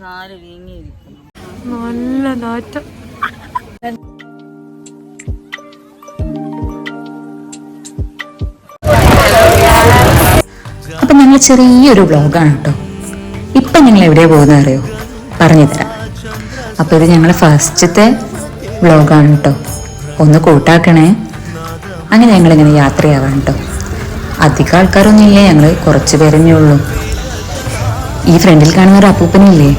കാൽ വീങ്ങിയിരിക്കുന്നു. നല്ല നാറ്റം. അപ്പം ഞങ്ങൾ ചെറിയൊരു വ്ളോഗാണ് കേട്ടോ. ഇപ്പം ഞങ്ങൾ എവിടെയാ പോകുന്നത് അറിയോ? പറഞ്ഞുതരാം അപ്പോൾ ഇത് ഞങ്ങൾ ഫസ്റ്റത്തെ വ്ളോഗാണ് കേട്ടോ. ഒന്ന് കൂട്ടാക്കണേ. അങ്ങനെ ഞങ്ങളിങ്ങനെ യാത്രയാവാണ് കേട്ടോ. അധികം ആൾക്കാരൊന്നും ഇല്ലേ ഞങ്ങൾ കുറച്ച് പേരഞ്ഞേ ഉള്ളൂ. ഈ ഫ്രണ്ടിൽ കാണുന്ന ഒരു അപ്പൂപ്പനില്ലേ?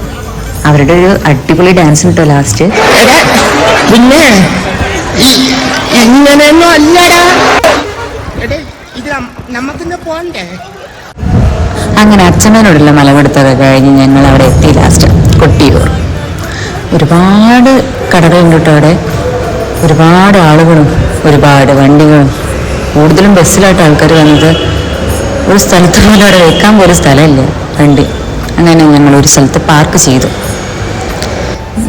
അവരുടെ ഒരു അടിപൊളി ഡാൻസ് കിട്ടോ ലാസ്റ്റ് പിന്നെ ഇങ്ങനെയൊന്നും അല്ലടാ. ഇത് പോണ്ടേ? അങ്ങനെ അച്ഛനോടുള്ള മലപിടുത്തൊക്കെ കഴിഞ്ഞ് ഞങ്ങൾ അവിടെ എത്തി ലാസ്റ്റ് കൊട്ടിയൂർ. ഒരുപാട് കടകളുണ്ട് കേട്ടോ അവിടെ. ഒരുപാട് ആളുകളും ഒരുപാട് വണ്ടികളും. കൂടുതലും ബസ്സിലായിട്ട് ആൾക്കാർ വന്നത്. ഒരു സ്ഥലത്ത് പോലും അവിടെ വെക്കാൻ പോലും സ്ഥലമില്ല വണ്ടി. അങ്ങനെ ഒരു സ്ഥലത്ത് പാർക്ക് ചെയ്തു.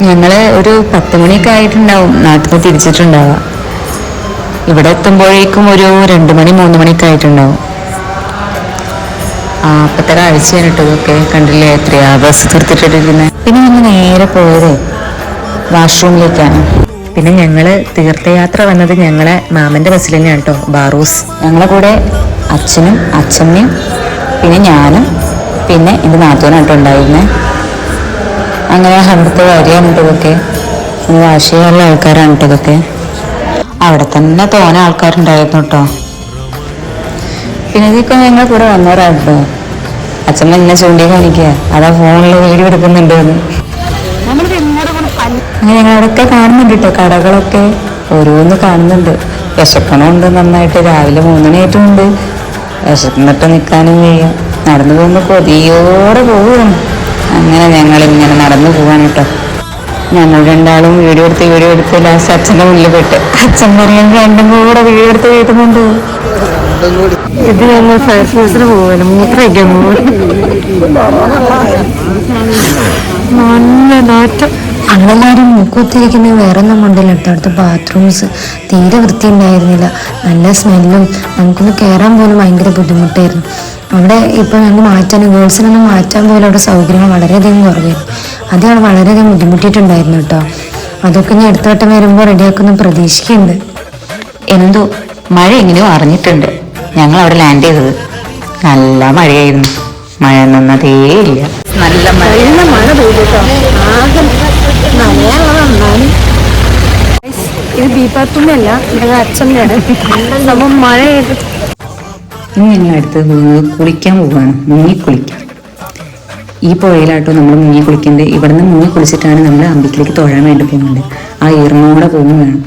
ഞങ്ങൾ ഒരു പത്ത് മണിയൊക്കെ ആയിട്ടുണ്ടാവും. നാട്ടിൽ തിരിച്ചിട്ടുണ്ടാവുക ഇവിടെ എത്തുമ്പോഴേക്കും ഒരു രണ്ട് മണി മൂന്ന് മണിയൊക്കെ ആയിട്ടുണ്ടാവും. ആ അപ്പത്തെ കാഴ്ചയാണ് കേട്ടോ ഇതൊക്കെ കണ്ടില്ലേ? എത്രയാ ബസ് തീർത്തിട്ടിരിക്കുന്നത് പിന്നെ ഞങ്ങൾ നേരെ പോയത് വാഷ്റൂമിലേക്കാണ് പിന്നെ ഞങ്ങൾ തീർത്ഥയാത്ര വന്നത് ഞങ്ങളെ മാമന്റെ ബസ്സിൽ തന്നെയാണ് കേട്ടോ ബാറൂസ്. ഞങ്ങളെ കൂടെ അച്ഛനും അച്ഛമ്മയും പിന്നെ ഞാനും പിന്നെ ഇത് നാത്തോനാണ് കേട്ടോ അങ്ങനെ അവിടുത്തെ വരികയാണ് ഇതൊക്കെ. വാശിയുള്ള ആൾക്കാരാണ് ഇതൊക്കെ. അവിടെ തന്നെ തോനെ ആൾക്കാരുണ്ടായിരുന്നു കേട്ടോ പിന്നെ ഇതൊക്കെ ഞങ്ങൾ കൂടെ വന്നവരാട്ടോ അച്ഛൻ എന്നെ ചൂണ്ടി കാണിക്കുക അതാ ഫോണിൽ വീഡിയോ എടുക്കുന്നുണ്ട്. അങ്ങനെ ഞങ്ങൾ അവിടെയൊക്കെ കാണുന്നുണ്ട് കേട്ടോ കടകളൊക്കെ ഓരോന്ന് കാണുന്നുണ്ട്. വിശക്കണമുണ്ട് നന്നായിട്ട്. രാവിലെ മൂന്നിനായിട്ടുമുണ്ട് വിശക്കുന്നിട്ട് നിൽക്കാനും വയ്യ. നടന്നു പോകുമ്പോൾ കൊതിയോടെ പോവുകയാണ് അങ്ങനെ ഞങ്ങൾ ഇങ്ങനെ നടന്നു പോകാൻ കേട്ടോ. ഞങ്ങൾ രണ്ടാളും വീഡിയോ എടുത്ത് വീഡിയോ എടുത്ത് ലാസ്റ്റ് അച്ഛന്റെ മുന്നിൽ പെട്ട്. അച്ഛൻ പറയാൻ രണ്ടും കൂടെ വീഡിയോ എടുത്ത് വീട്ടുന്നുണ്ട്. ഇത് ഞങ്ങൾ ഫയർഫോഴ്സിന് പോവാണ്. മൂത്രയ്ക്കാൻ പോവാൻ നല്ല നാറ്റം. ഞങ്ങളെല്ലാവരും മൂക്കുത്തിരിക്കുന്ന വേറെ ഒന്നും കൊണ്ടില്ല അടുത്തടുത്ത് ബാത്റൂംസ് തീരെ വൃത്തി ഉണ്ടായിരുന്നില്ല നല്ല സ്മെല്ലും നമുക്കൊന്ന് കയറാൻ പോലും ഭയങ്കര ബുദ്ധിമുട്ടായിരുന്നു. അവിടെ ഇപ്പോൾ ഞങ്ങൾ മാറ്റാൻ ഗേൾസിനൊന്നും മാറ്റാൻ പോലും അവിടെ സൗകര്യങ്ങൾ വളരെയധികം കുറവായിരുന്നു. അതാണ് വളരെയധികം ബുദ്ധിമുട്ടിയിട്ടുണ്ടായിരുന്നു കേട്ടോ. അതൊക്കെ ഞാൻ അടുത്ത വട്ടം വരുമ്പോൾ റെഡിയാക്കുന്ന പ്രതീക്ഷിക്കുന്നുണ്ട്. എന്തോ മഴ എങ്ങനെയോ അറിഞ്ഞിട്ടുണ്ട്. ഞങ്ങൾ അവിടെ ലാൻഡ് ചെയ്തത്. നല്ല മഴയായിരുന്നു. മഴ നിന്നതേയില്ല നല്ല മഴ. മഴ പെയ്തു കേട്ടോ. ആകെ നനയാനുള്ളതാണ് ഇത് ബി പാത്തുമ്മയല്ല ഞങ്ങൾ അച്ഛന്റെയാണ് നമ്മൾ മഴ ഇനി ഞങ്ങൾ അടുത്ത് കുളിക്കാൻ പോവുകയാണ് മുങ്ങി കുളിക്കാം. ഈ പുഴയിലാട്ടോ നമ്മൾ മുങ്ങി കുളിക്കുന്നത് ഇവിടുന്ന് മുങ്ങി കുളിച്ചിട്ടാണ് നമ്മൾ അമ്പലത്തിലേക്ക് തൊഴാൻ വേണ്ടി പോകുന്നത്. ആ ഇറങ്ങൂടെ പോകും വേണം.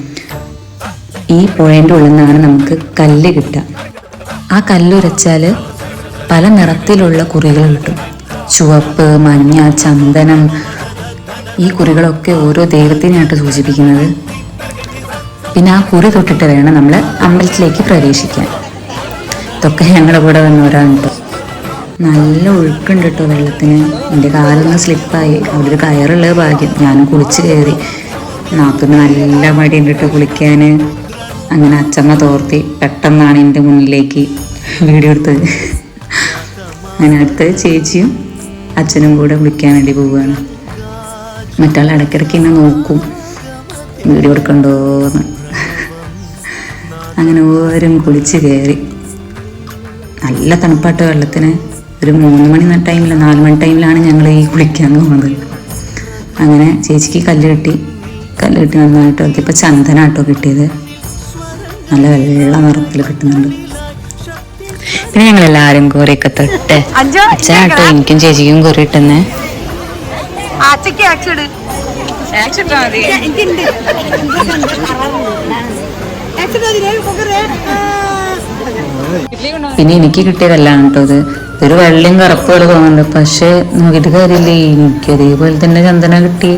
ഈ പുഴേന്റെ ഉള്ളിൽ നിന്നാണ് നമുക്ക് കല്ല് കിട്ടുക. ആ കല്ലുരച്ചാൽ പല നിറത്തിലുള്ള കുറികൾ കിട്ടും. ചുവപ്പ് മഞ്ഞ ചന്ദനം ഈ കുറികളൊക്കെ ഓരോ ദൈവത്തിനെയായിട്ട് സൂചിപ്പിക്കുന്നത്. പിന്നെ ആ കുറി തൊട്ടിട്ട് വേണം നമ്മൾ അമ്പലത്തിലേക്ക് പ്രവേശിക്കാൻ. ഇതൊക്കെ ഞങ്ങളുടെ കൂടെ വന്നവരാണ് കേട്ടോ നല്ല ഒഴുക്കുണ്ട് കേട്ടോ വെള്ളത്തിന്. എന്റെ കാലൊന്ന് സ്ലിപ്പായി. അവിടെ ഒരു കയറുള്ളത് ഭാഗ്യം. ഞാനും കുളിച്ച് കയറി നാത്തൂന് നല്ല മടിയുണ്ട് കേട്ടോ കുളിക്കാൻ അങ്ങനെ അച്ചമ്മ തോർത്തി പെട്ടെന്നാണ് എന്റെ മുന്നിലേക്ക് വീഡിയോ എടുത്തത്. അങ്ങനെ അടുത്ത് ചേച്ചിയും അച്ഛനും കൂടെ കുളിക്കാൻ വേണ്ടി പോവുകയാണ് മറ്റാൾ ഇടയ്ക്കിടയ്ക്ക് എന്നെ നോക്കും. വീഡിയോ എടുക്കണ്ടോന്ന്. അങ്ങനെ ഓരും കുളിച്ച് കയറി നല്ല തണുപ്പാട്ട് വെള്ളത്തിന്. ഒരു മൂന്ന് മണി ടൈമിൽ നാല് മണി ടൈമിലാണ് ഞങ്ങൾ ഈ കുളിക്കാൻ പോകുന്നത് അങ്ങനെ ചേച്ചിക്ക് കല്ല് കിട്ടി. കല്ല് കിട്ടി നന്നായിട്ട് നോക്കിയപ്പോൾ ചന്ദനാട്ടോ കിട്ടിയത്. നല്ല വെള്ള നിറത്തിൽ കിട്ടുന്നുണ്ട്. പിന്നെ ഞങ്ങൾ എല്ലാവരും കോറിയൊക്കെ തൊട്ട്. അച്ഛനാട്ടോ എനിക്കും ചേച്ചിക്കും കോറി കിട്ടുന്നേ. ആക്സിഡ് പിന്നെ എനിക്ക് കിട്ടിയതല്ല കേട്ടോ ഇത്. ഒരു വെള്ളയും കറുപ്പ് തോന്നുന്നുണ്ട്. പക്ഷെ നോക്കിയിട്ട് കാര്യമില്ലേ? എനിക്ക് അതേപോലെ തന്നെ ചന്ദന കിട്ടി.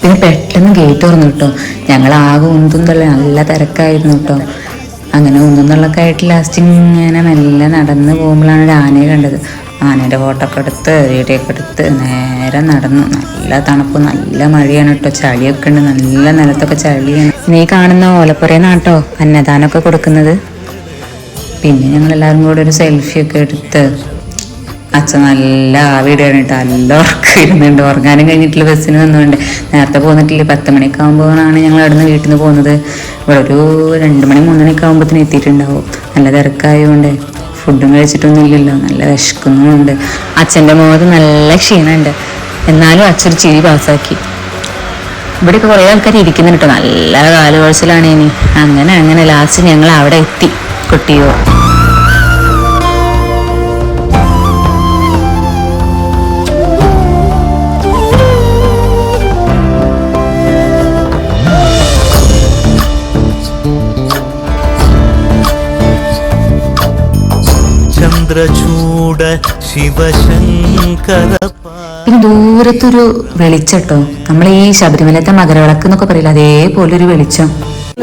പിന്നെ പെട്ടെന്ന് ഗേറ്റ് തുറന്നു കേട്ടോ ഞങ്ങൾ ആകെ ഉന്തും തള്ളി നല്ല തിരക്കായിരുന്നു കേട്ടോ അങ്ങനെ ഒന്നും തള്ളൊക്കെ ആയിട്ട് ലാസ്റ്റ് ഇങ്ങനെ മെല്ലെ നടന്ന് പോകുമ്പോഴാണ് ഒരു ആനയെ കണ്ടത്. ആനയുടെ ഫോട്ടോ ഒക്കെ എടുത്ത് വീഡിയോ ഒക്കെ എടുത്ത് നേരെ നടന്നു. നല്ല തണുപ്പ് നല്ല മഴയാണ് കേട്ടോ ചളിയൊക്കെ ഉണ്ട്. നല്ല നിലത്തൊക്കെ ചളിയാണ്. നീ കാണുന്ന ഓലപ്പുറയെന്നാട്ടോ അന്നദാനമൊക്കെ കൊടുക്കുന്നത്. പിന്നെ ഞങ്ങൾ എല്ലാവരും കൂടെ ഒരു സെൽഫി ഒക്കെ എടുത്ത് അച്ഛൻ നല്ല ആവിടെ കേട്ടോ നല്ല ഉറക്കം ഇരുന്നുണ്ട് ഉറങ്ങാനും കഴിഞ്ഞിട്ടില്ല ബസ്സിന് വന്നുകൊണ്ട് നേരത്തെ പോന്നിട്ടില്ല പത്ത് മണിയൊക്കെ ആകുമ്പോഴാണ് ഞങ്ങൾ അവിടെ നിന്ന് വീട്ടിൽ നിന്ന് പോകുന്നത് ഇവിടെ ഒരു രണ്ട് മണി മൂന്ന് മണിയൊക്കെ ആകുമ്പോഴത്തേന് എത്തിയിട്ടുണ്ടാവും. നല്ല തിരക്കായതുകൊണ്ട് ഫുഡും കഴിച്ചിട്ടൊന്നും ഇല്ലല്ലോ നല്ല വിശക്കുന്നുമുണ്ട്. അച്ഛന്റെ മുഖത്ത് നല്ല ക്ഷീണമുണ്ട്. എന്നാലും അച്ഛൻ ചിരി പാസ്സാക്കി. ഇവിടെയൊക്കെ കുറേ ആൾക്കാർ ഇരിക്കുന്നുണ്ട് കേട്ടോ. നല്ല കാലുകുഴച്ചിലാണ് ഇനി. അങ്ങനെ അങ്ങനെ ലാസ്റ്റ് ഞങ്ങൾ അവിടെ എത്തി. കൊട്ടിയോ? ചന്ദ്രചൂട ശിവശങ്കര പിന്നെ ദൂരത്തൊരു വെളിച്ചട്ടോ? നമ്മൾ ഈ ശബരിമലത്തെ മകരവിളക്ക് എന്നൊക്കെ പറയില്ല അതേപോലെ ഒരു വെളിച്ചം.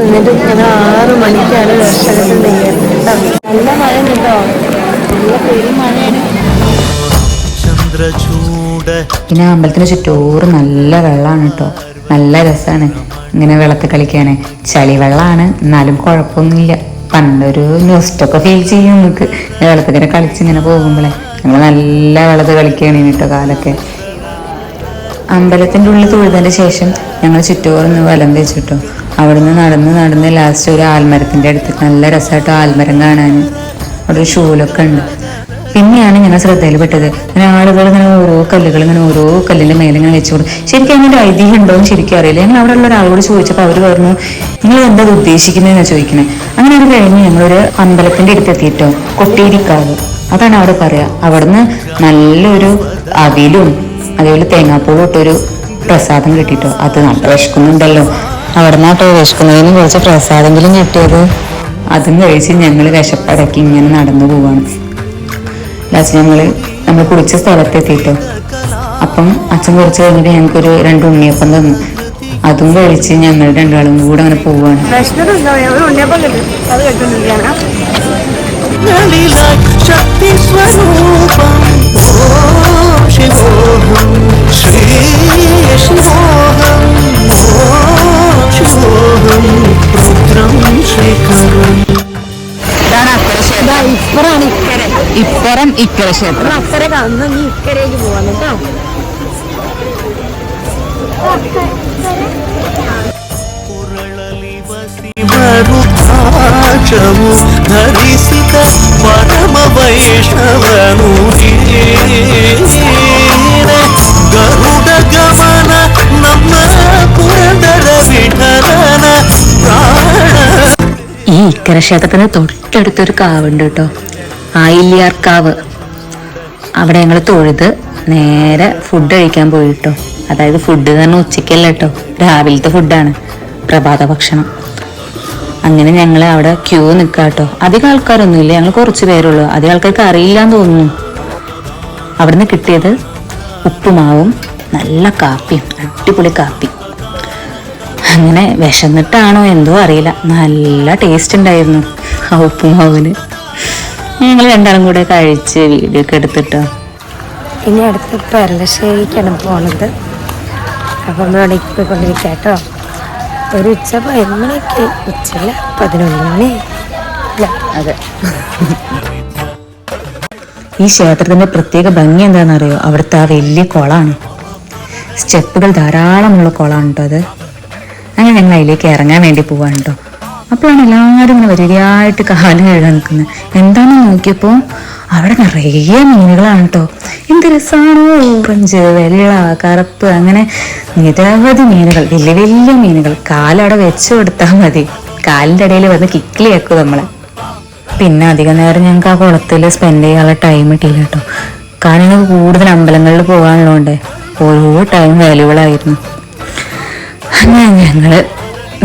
എന്നിട്ട് ഞങ്ങൾ ആറ് മണിക്കാണ് ദർശനത്തിൽ നെയ്യാറ് നല്ല മഴ കേട്ടോ നല്ല പേരും മഴയാണ്. പിന്നെ അമ്പലത്തിന് ചുറ്റോറ് നല്ല വെള്ളമാണ് കേട്ടോ. നല്ല രസമാണ് ഇങ്ങനെ വെള്ളത്തിൽ കളിക്കാന്. ചളി വെള്ളമാണ് എന്നാലും കുഴപ്പമൊന്നുമില്ല. പണ്ടൊരു ന്യൂസ്റ്റൊക്കെ ഫീൽ ചെയ്യും നമുക്ക്. വെള്ളത്തിൽ ഇങ്ങനെ കളിച്ചിങ്ങനെ പോകുമ്പോഴേ ഞങ്ങൾ നല്ല വെള്ളത്തിൽ കളിക്കുകയാണ് കേട്ടോ കാലൊക്കെ. അമ്പലത്തിന്റെ ഉള്ളിൽ തൊഴുതതിന് ശേഷം ഞങ്ങൾ ചുറ്റോറൊന്ന് വലം വെച്ചിട്ടു. അവിടുന്ന് നടന്ന് നടന്ന് ലാസ്റ്റ് ഒരു ആൽമരത്തിന്റെ അടുത്ത്. നല്ല രസമായിട്ട് ആൽമരം കാണാൻ. ഒരു ഷൂലൊക്കെ ഉണ്ട്. പിന്നെയാണ് ഞങ്ങൾ ശ്രദ്ധയിൽപ്പെട്ടത്. ഇങ്ങനെ ആളുകൾ ഇങ്ങനെ ഓരോ കല്ലുകൾ ഇങ്ങനെ ഓരോ കല്ലിന്റെ മേലെ ഇങ്ങനെ വെച്ചു കൊടുക്കും ശരിക്കും അതിന്റെ ഒരു ഐതിഹ്യം ഉണ്ടോ എന്ന് ശരിക്കും അറിയില്ല. ഞങ്ങൾ അവിടെ ഉള്ള ഒരാളോട് ചോദിച്ചപ്പോൾ അവർ പറഞ്ഞു നിങ്ങൾ എന്താ ഉദ്ദേശിക്കുന്നത് ഉദ്ദേശിക്കുന്നതെന്ന് ചോദിക്കണേ? അങ്ങനെ അത് കഴിഞ്ഞ് ഞങ്ങളൊരു അമ്പലത്തിന്റെ അടുത്ത് എത്തിയിട്ടോ കൊട്ടിയിരിക്കാവ് അതാണ് അവിടെ പറയുക അവിടുന്ന് നല്ലൊരു അവിലും അതേപോലെ തേങ്ങാപ്പൂളും ഇട്ടൊരു പ്രസാദം കിട്ടിട്ടോ. അത് നല്ല വിശക്കുന്നുണ്ടല്ലോ. അവിടെ നിന്നാട്ടോ വിശക്കുന്നതിന് കുറച്ച് പ്രസാദെങ്കിലും കിട്ടിയത്. അതും കഴിച്ച് ഞങ്ങൾ വിശപ്പടക്കി ഇങ്ങനെ നടന്നു പോവാണ്. ലാസ്റ്റ് ഞങ്ങൾ നമ്മൾ കുടിച്ച സ്ഥലത്തെത്തിയിട്ടോ അപ്പം അച്ഛൻ കുറച്ച് കഴിഞ്ഞിട്ട് ഞങ്ങൾക്കൊരു രണ്ട് ഉണ്ണിയപ്പം തന്നു. അതും കഴിച്ച് ഞങ്ങൾ രണ്ടാളും കൂടെ അങ്ങനെ പോവാണ്. ശക്തി ശിവോഹം ശ്രീ ശിവോഹം ശിവോഹം രുദ്രം ശ്രീകരം ഇപ്പറാണ് ഇക്കര ഇപ്പറം ഇക്കര ക്ഷേത്രം അക്കര കാണുന്ന നീ ഇക്കരേക്ക് പോവാന്ന് കേട്ടോ ಶಿವರುದ್ರಾಕ್ಷವು ಧರಿಸಿದ ಪರಮ ವೈಷ್ಣವನು ಗರುಡ ಗಮನ ನಮ್ಮ ಪುರಂದರ ವಿಠಲನ ಪ್ರಾಣ ഈ ഇക്കര ക്ഷേത്രത്തിന് തൊട്ടടുത്തൊരു കാവുണ്ട് കേട്ടോ ആയില്യാർ കാവ് അവിടെ ഞങ്ങൾ തൊഴുത് നേരെ ഫുഡ് കഴിക്കാൻ പോയി കേട്ടോ അതായത് ഫുഡ് തന്നെ ഉച്ചയ്ക്കല്ല കേട്ടോ രാവിലത്തെ ഫുഡാണ് പ്രഭാത ഭക്ഷണം അങ്ങനെ ഞങ്ങൾ അവിടെ ക്യൂ നിൽക്കാട്ടോ കേട്ടോ അധികം ആൾക്കാരൊന്നുമില്ല ഞങ്ങൾ കുറച്ച് പേരുള്ളൂ. അധികം ആൾക്കാർക്ക് അറിയില്ല എന്ന് തോന്നുന്നു. അവിടുന്ന് കിട്ടിയത് ഉപ്പുമാവും നല്ല കാപ്പിയും അടിപൊളി കാപ്പി. അങ്ങനെ വിശന്നിട്ടാണോ എന്തോ അറിയില്ല. നല്ല ടേസ്റ്റ് ഉണ്ടായിരുന്നു ആ ഉപ്പുമാവിന്. ഞങ്ങൾ രണ്ടാളും കൂടെ കഴിച്ച് വീഡിയോ ഒക്കെ എടുത്തിട്ടോ. ഇനി അടുത്ത് പെരളശ്ശേരിക്കാണ് പോണത്? അപ്പം നമ്മൾ അവിടെ പോയിക്കൊണ്ടിരിക്കുക കേട്ടോ ഒരു ഉച്ച പതിനൊന്ന് മണിയൊക്കെ ഉച്ചല്ല പതിനൊന്ന് മണി. അതെ. ഈ ക്ഷേത്രത്തിന്റെ പ്രത്യേക ഭംഗി എന്താണെന്നറിയോ? അവിടുത്തെ ആ വലിയ കുളമാണ് സ്റ്റെപ്പുകൾ ധാരാളമുള്ള കുളമാണ് കേട്ടോ അത്. അങ്ങനെ ഞങ്ങൾ അതിലേക്ക് ഇറങ്ങാൻ വേണ്ടി പോവാണ് കേട്ടോ അപ്പോഴാണ് എല്ലാവരും ഇങ്ങനെ വരികയായിട്ട് കാൽ കഴുകാൻ നിൽക്കുന്നത്. എന്താണെന്ന് നോക്കിയപ്പോൾ അവിടെ നിറയെ മീനുകളാണ് കേട്ടോ എന്ത് രസമാണോ ഓറഞ്ച് വെള്ള കറുപ്പ് അങ്ങനെ നിരവധി മീനുകൾ വലിയ വലിയ മീനുകൾ. കാലവിടെ വെച്ചു കൊടുത്താൽ മതി. കാലിന്റെ ഇടയിൽ വന്ന് കിക്കിളിയാക്കും നമ്മളെ. പിന്നെ അധികം നേരം ഞങ്ങൾക്ക് ആ കുളത്തിൽ സ്പെൻഡ് ചെയ്യാനുള്ള ടൈം കിട്ടിയില്ല കേട്ടോ. കാരണം ഞങ്ങൾക്ക് കൂടുതൽ അമ്പലങ്ങളിൽ പോകാനുള്ളതുകൊണ്ട് ഓരോ ടൈം വാല്യുബിൾ ആയിരുന്നു. അങ്ങനെ ഞങ്ങൾ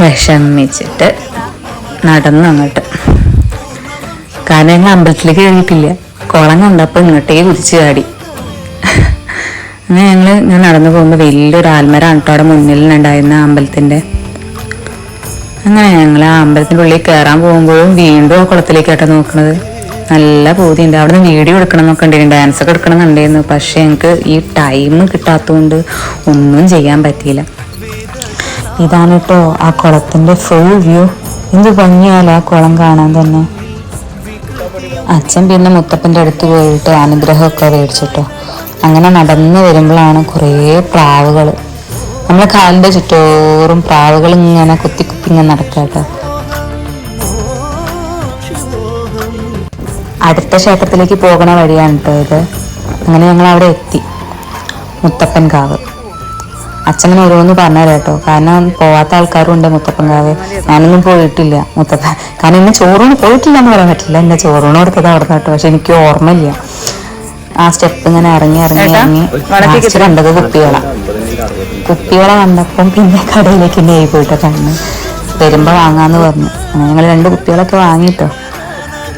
വിഷമിച്ചിട്ട് നടന്നു അങ്ങോട്ട് കാരണം ഞങ്ങൾ അമ്പലത്തിലേക്ക് കയറിയിട്ടില്ല കുളം കണ്ടപ്പോൾ ഇങ്ങോട്ടേ കുതിച്ച് ചാടി. അങ്ങനെ ഞങ്ങൾ ഞാൻ നടന്നു പോകുമ്പോൾ വലിയൊരു ആൽമരാണ് കേട്ടോ അവിടെ മുന്നിലുണ്ടായിരുന്ന അമ്പലത്തിന്റെ അങ്ങനെ ഞങ്ങൾ ആ അമ്പലത്തിന്റെ ഉള്ളിൽ കയറാൻ പോകുമ്പോഴും വീണ്ടും ആ കുളത്തിലേക്കാട്ടോ നോക്കണത്. നല്ല പൂതിയുണ്ട്. അവിടെ നിന്ന് വീഡിയോ എടുക്കണം എന്നൊക്കെ ഉണ്ടായിരുന്നു ഡാൻസ് ഒക്കെ എടുക്കണം എന്നുണ്ടായിരുന്നു പക്ഷെ ഞങ്ങൾക്ക് ഈ ടൈം കിട്ടാത്തതുകൊണ്ട് ഒന്നും ചെയ്യാൻ പറ്റിയില്ല. ഇതാണ് കേട്ടോ ആ കുളത്തിന്റെ ഫുൾ വ്യൂ എന്ത് ഭംഗിയാലോ ആ കുളം കാണാൻ തന്നെ. അച്ഛൻ പിന്നെ മുത്തപ്പന്റെ അടുത്ത് പോയിട്ട് അനുഗ്രഹമൊക്കെ മേടിച്ചിട്ടോ. അങ്ങനെ നടന്നു വരുമ്പോഴാണ് കുറേ പ്രാവുകൾ നമ്മളെ കാലിന്റെ ചുറ്റോറും പ്രാവുകൾ ഇങ്ങനെ കുത്തി കുത്തി ഇങ്ങനെ നടക്കാട്ടോ. അടുത്ത ക്ഷേത്രത്തിലേക്ക് പോകണ വഴിയാണ് കേട്ടോ ഇത്. അങ്ങനെ ഞങ്ങൾ അവിടെ എത്തി. മുത്തപ്പൻ കാവ്. അച്ഛനെ ഓരോന്ന് പറഞ്ഞു കേട്ടോ. കാരണം പോവാത്ത ആൾക്കാരും ഉണ്ട് മുത്തപ്പൻ കാവ് ഞാനൊന്നും പോയിട്ടില്ല. മുത്തപ്പ കാരണം എന്നെ ചോറൂണ് പോയിട്ടില്ല എന്ന് പറയാൻ പറ്റില്ല. എന്നെ ചോറൂണ് കൊടുത്തത് അവിടെ കേട്ടോ. പക്ഷെ എനിക്ക് ഓർമ്മയില്ല. ആ സ്റ്റെപ്പ് ഇങ്ങനെ ഇറങ്ങി ഇറങ്ങി ഇറങ്ങി. കണ്ടത് കുപ്പികള കുപ്പികള കണ്ടപ്പം പിന്നെ കടയിലേക്ക് നെയ് പോയിട്ട് കണ്ണ് വരുമ്പോ വാങ്ങാന്ന് പറഞ്ഞു. അങ്ങനെ ഞങ്ങൾ രണ്ട് കുപ്പികളൊക്കെ വാങ്ങിട്ടോ.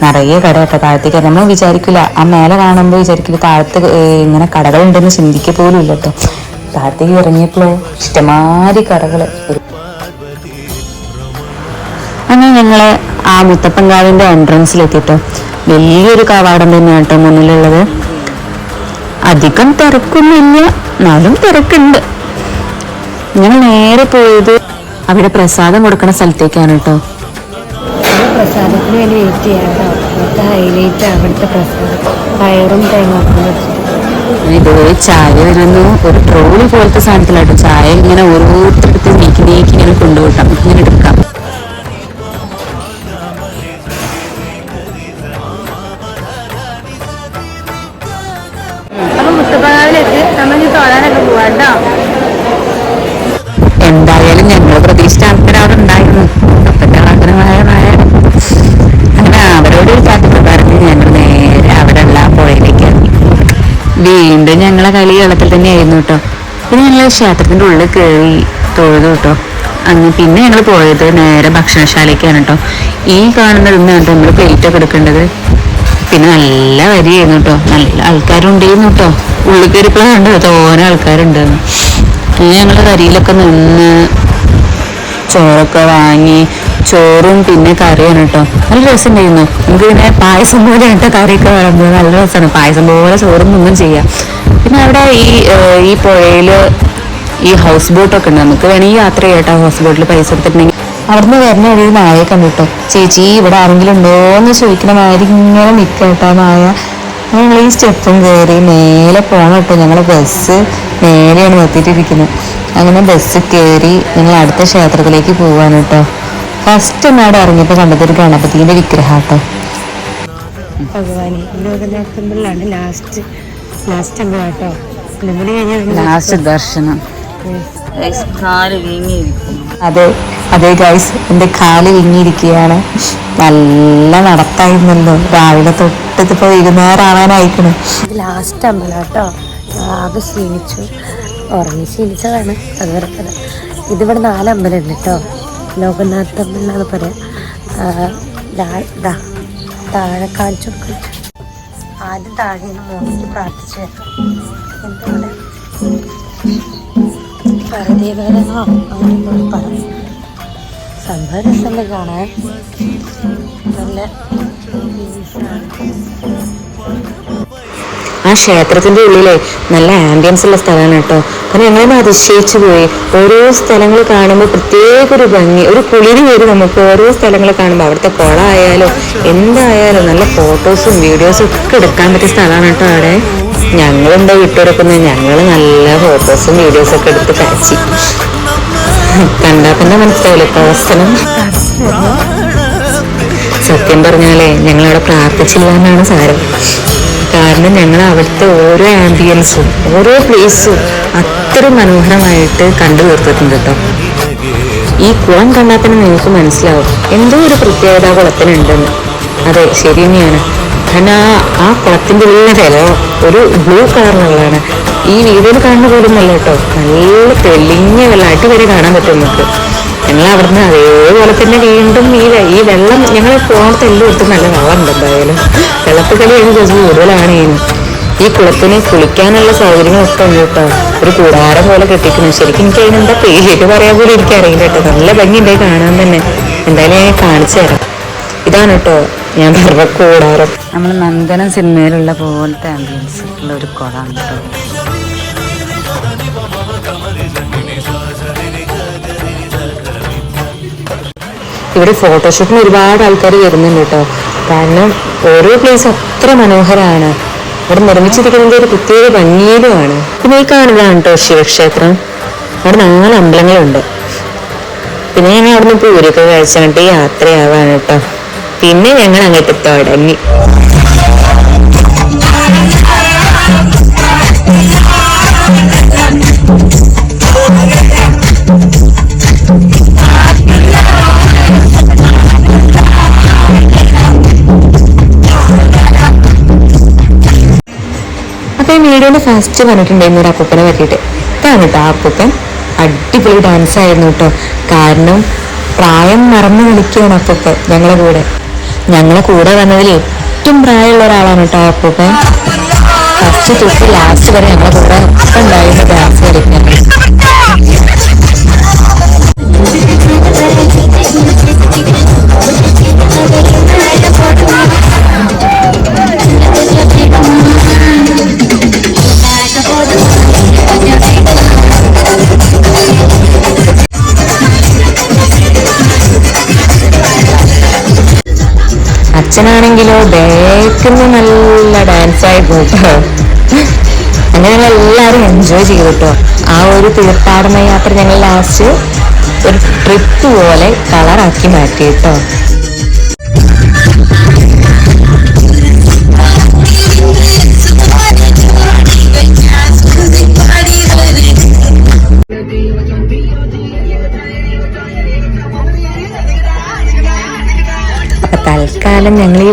നിറയെ കട കേട്ടോ താഴത്തേക്ക്. നമ്മൾ വിചാരിക്കില്ല ആ മേലെ കാണുമ്പോൾ വിചാരിക്കില്ല താഴത്ത് ഇങ്ങനെ കടകളുണ്ടെന്ന് ചിന്തിക്കുക പോലും ഇല്ല കേട്ടോ. താഴത്തേക്ക് ഇറങ്ങിയപ്പോഴോ ഇഷ്ടമാരി കടകൾ. അങ്ങനെ ഞങ്ങൾ ആ മുത്തപ്പൻകാവിന്റെ എൻട്രൻസിലെത്തിയിട്ടോ വലിയൊരു കവാടം തന്നെയാണ് കേട്ടോ മുന്നിലുള്ളത്. അധികം തിരക്കൊന്നുമില്ല എന്നാലും തിരക്കുണ്ട്. ഞങ്ങൾ നേരെ പോയത് അവിടെ പ്രസാദം കൊടുക്കുന്ന സ്ഥലത്തേക്കാണ് കേട്ടോ. പ്രസാദത്തിന് വേണ്ടി വെയിറ്റ് ചെയ്യാം കേട്ടോ. അവിടുത്തെ ഹൈലൈറ്റ് അവിടുത്തെ പ്രസാദം. പയറും തേങ്ങാക്കും ഇതുവരെ ചായ വരുന്നു. ഒരു ട്രോളി പോലത്തെ സാധനത്തിലാട്ടോ ചായ ഇങ്ങനെ ഓരോരുത്തരടുത്ത് നീക്കി നീക്കി ഇങ്ങനെ കൊണ്ടുപോട്ടാം ഇങ്ങനെ എടുക്കാം. അപ്പൊ എന്തായാലും ഞങ്ങൾ പ്രതീക്ഷിച്ച ആൾക്കാർ അവിടെ ഉണ്ടായിരുന്നു. ആഗ്രഹമായ നായ അങ്ങനെ അവരോട് പറഞ്ഞ് ഞങ്ങൾ നേരെ അവിടെ ഉള്ള പുഴയിലേക്ക് വീണ്ടും തന്നെയായിരുന്നു കേട്ടോ. പിന്നെ ഞങ്ങൾ ക്ഷേത്രത്തിന്റെ ഉള്ളിൽ കയറി തൊഴുതു കേട്ടോ. അങ്ങനെ പിന്നെ ഞങ്ങൾ പോയത് നേരെ ഭക്ഷണശാലയ്ക്കാണ് കേട്ടോ. ഈ കാണുന്നത് ഇന്നാണ് നമ്മൾ പ്ലേറ്റ് ഒക്കെ എടുക്കേണ്ടത്? പിന്നെ നല്ല വരിയായിരുന്നു കേട്ടോ. നല്ല ആൾക്കാരുണ്ടായിരുന്നു കേട്ടോ. ഉള്ളിൽ കയറിയപ്പോഴാണ് കണ്ടത് തോനെ ആൾക്കാരുണ്ടെന്ന്. പിന്നെ ഞങ്ങൾ കരിയിലൊക്കെ നിന്ന് ചോറൊക്കെ വാങ്ങി ചോറും പിന്നെ കറിയാണ് കേട്ടോ. നല്ല രസമുണ്ടായിരുന്നു. നമുക്ക് പിന്നെ പായസം പോലെ കേട്ടോ കറിയൊക്കെ വേണമെന്ന് നല്ല രസമാണ്. പായസം പോലെ ചോറും ഒന്നും ചെയ്യാം. പിന്നെ അവിടെ ഈ ഈ പുഴയിൽ ഈ ഹൗസ് ബോട്ടൊക്കെ ഉണ്ട്. നമുക്ക് വേണമെങ്കിൽ യാത്ര ചെയ്യട്ടോ ഹൗസ് ബോട്ടിൽ പൈസ എടുത്തിട്ടുണ്ടെങ്കിൽ. അവിടുന്ന് വരുന്ന ഒരു മായ കണ്ടിട്ടോ ചേച്ചി ഇവിടെ ആരെങ്കിലും ഉണ്ടോ എന്ന് ചോദിക്കണ മാതിരി ഇങ്ങനെ നിൽക്കട്ടോ നായ ഞങ്ങൾ ഈ സ്റ്റെപ്പും കയറി മേലെ പോകണം കേട്ടോ. ഞങ്ങൾ ബസ് നേരെയാണ് നിർത്തിയിട്ടിരിക്കുന്നത്. അങ്ങനെ ബസ് കയറി ഞങ്ങൾ അടുത്ത ക്ഷേത്രത്തിലേക്ക് പോവാണ് കേട്ടോ. ഫസ്റ്റ് നാട് ഇറങ്ങിയപ്പോൾ കണ്ടതൊരു ഗണപതിന്റെ വിഗ്രഹാട്ടോ. ഭഗവാനെ ലാസ്റ്റ് ലാസ്റ്റ് ലാസ്റ്റ് ദർശനം. കാൽ അതെ അതെ ഗൈസ് എന്റെ കാൽ വിങ്ങിയിരിക്കുകയാണ്. നല്ല നടത്തായിരുന്നല്ലോ. രാവിലെ തൊട്ടിപ്പോൾ വൈകുന്നേരം ആവാനായിക്കണ് ലാസ്റ്റ് അമ്പലം കേട്ടോ ആകെ ക്ഷീണിച്ചു. ഉറങ്ങി ക്ഷീണിച്ചതാണ്. അതുപോലെ വെറുതെ. ഇതിവിടെ നാല് അമ്പലം ഉണ്ട് കേട്ടോ. ലോകനാഥ് എന്നാണ് പറയാ. താഴെ കാണിച്ചു ആദ്യം താഴെ മുകളിലേക്ക് പ്രാർത്ഥിച്ചു എന്തുകൊണ്ട്? പരദേവരനോ സംഭവം രസമുണ്ട് കാണാൻ. നല്ല ആ ക്ഷേത്രത്തിന്റെ ഉള്ളിലെ നല്ല ആംബിയൻസ് ഉള്ള സ്ഥലമാണ് കേട്ടോ. കാരണം ഞങ്ങളൊന്ന് അതിശയിച്ചു പോയി. ഓരോ സ്ഥലങ്ങൾ കാണുമ്പോൾ പ്രത്യേക ഒരു ഭംഗി ഒരു കുളിരി വരും നമുക്ക് ഓരോ സ്ഥലങ്ങൾ കാണുമ്പോൾ. അവിടുത്തെ കുളമായാലും എന്തായാലും നല്ല ഫോട്ടോസും വീഡിയോസും ഒക്കെ എടുക്കാൻ പറ്റിയ സ്ഥലമാണ് കേട്ടോ അവിടെ. ഞങ്ങളെന്താ വിട്ടുകൊടുക്കുന്നത്? ഞങ്ങൾ നല്ല ഫോട്ടോസും വീഡിയോസും ഒക്കെ എടുത്ത് കാച്ചി. കണ്ടാൽ തന്നെ മനസ്സിലാവില്ല? പ്രവർത്തനം സത്യം പറഞ്ഞാലേ ഞങ്ങളവിടെ പ്രാർത്ഥിച്ചില്ല എന്നാണ് സാരം. കാരണം ഞങ്ങൾ അവിടുത്തെ ഓരോ ആംബിയൻസും ഓരോ പ്ലേസും അത്ര മനോഹരമായിട്ട് കണ്ടു തീർത്തിട്ടുണ്ട് കേട്ടോ. ഈ കുളം കണ്ടാൽ തന്നെ നിങ്ങൾക്ക് മനസ്സിലാവും. എന്തോ ഒരു പ്രത്യേകത കുളത്തിനുണ്ടെന്ന്. അതെ ശരി തന്നെയാണ്. കാരണം ആ ആ കുളത്തിന്റെ ഉള്ളിലെ വില ഒരു ബ്ലൂ കളറിലുള്ളതാണ് ഈ വീഡിയോയിൽ കാണുന്ന പോലും നല്ല കേട്ടോ. നല്ല തെളിഞ്ഞ വെള്ളമായിട്ട് വരെ കാണാൻ പറ്റും നമുക്ക്. ഞങ്ങൾ അവിടുന്ന് അതേപോലെ തന്നെ വീണ്ടും ഈ ഈ വെള്ളം ഞങ്ങൾ പോണത്തെ എല്ലായിടത്തും നല്ല വെള്ളമുണ്ട് എന്തായാലും. വെള്ളത്തിൽ കളി എനിക്ക് കുറച്ച് കൂടുതലാണ് ഈ കുളത്തിന് കുളിക്കാനുള്ള സൗകര്യങ്ങളൊക്കെ ഉണ്ട് കേട്ടോ. ഒരു കൂടാരം പോലെ കെട്ടിക്കുന്നു ശരിക്കും എനിക്ക് അതിനെന്താ പേര് പറയാൻ പോലും എനിക്കറിയില്ല കേട്ടോ. നല്ല ഭംഗിയുണ്ടായി കാണാൻ തന്നെ. എന്തായാലും ഞാൻ കാണിച്ചു തരാം. ഇതാണ് കേട്ടോ ഞാൻ പറഞ്ഞ കൂടാരം. നമ്മൾ നന്ദനം സിനിമയിലുള്ള പോലത്തെ ആംബിയൻസ് ഉള്ള ഒരു കുളമാണ് കേട്ടോ. ഇവിടെ ഫോട്ടോഷൂട്ടിന് ഒരുപാട് ആൾക്കാർ വരുന്നുണ്ട് കേട്ടോ. കാരണം ഓരോ പ്ലേസ് അത്ര മനോഹരമാണ് ഇവിടെ നിർമ്മിച്ചിരിക്കുന്നത് ഒരു പ്രത്യേക ഭംഗിയിലുമാണ്. പിന്നെ ഈ കാണുന്നതാണ് കേട്ടോ ശിവക്ഷേത്രം. അവിടെ നാല് അമ്പലങ്ങളുണ്ട്. പിന്നെ ഞങ്ങൾ അവിടുന്ന് പൂരൊക്കെ കഴിച്ചിട്ട് യാത്രയാവാണ് കേട്ടോ. പിന്നെ ഞങ്ങൾ അങ്ങോട്ട് തുടങ്ങി. ഫസ്റ്റ് പറഞ്ഞിട്ടുണ്ടായിരുന്നു ഒരു അപ്പൂപ്പനെ പറ്റിയിട്ട്. ഇതാണ് കേട്ടോ ആ അപ്പൂപ്പൻ. അടിപൊളി ഡാൻസ് ആയിരുന്നു കേട്ടോ കാരണം പ്രായം മറന്നു കളിക്കുകയാണ് അപ്പൂപ്പൻ ഞങ്ങളുടെ കൂടെ. ഞങ്ങളെ കൂടെ വന്നതിൽ ഏറ്റവും പ്രായമുള്ള ഒരാളാണ് കേട്ടോ ആ അപ്പൂപ്പൻ. ഫസ്റ്റ് തൊട്ട് ലാസ്റ്റ് വരെ ഞങ്ങളുടെ കൂടെ ഉണ്ടായിരുന്നു ഡാൻസ് കളിക്കാൻ അച്ഛനാണെങ്കിലോ ബേക്കുന്ന നല്ല ഡാൻസ് ആയി പോയിട്ടോ അങ്ങനെ ഞങ്ങൾ എല്ലാവരും എൻജോയ് ചെയ്തു കേട്ടോ ആ ഒരു തീർത്ഥാടന യാത്ര ഞങ്ങൾ ലാസ്റ്റ് ഒരു ട്രിപ്പ് പോലെ കളറാക്കി മാറ്റി കേട്ടോ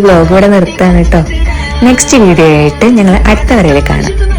വ്ലോഗ് ഇവിടെ നിർത്താണ് കേട്ടോ. നെക്സ്റ്റ് വീഡിയോ ആയിട്ട് ഞങ്ങൾ അടുത്ത വരയിൽ കാണാം.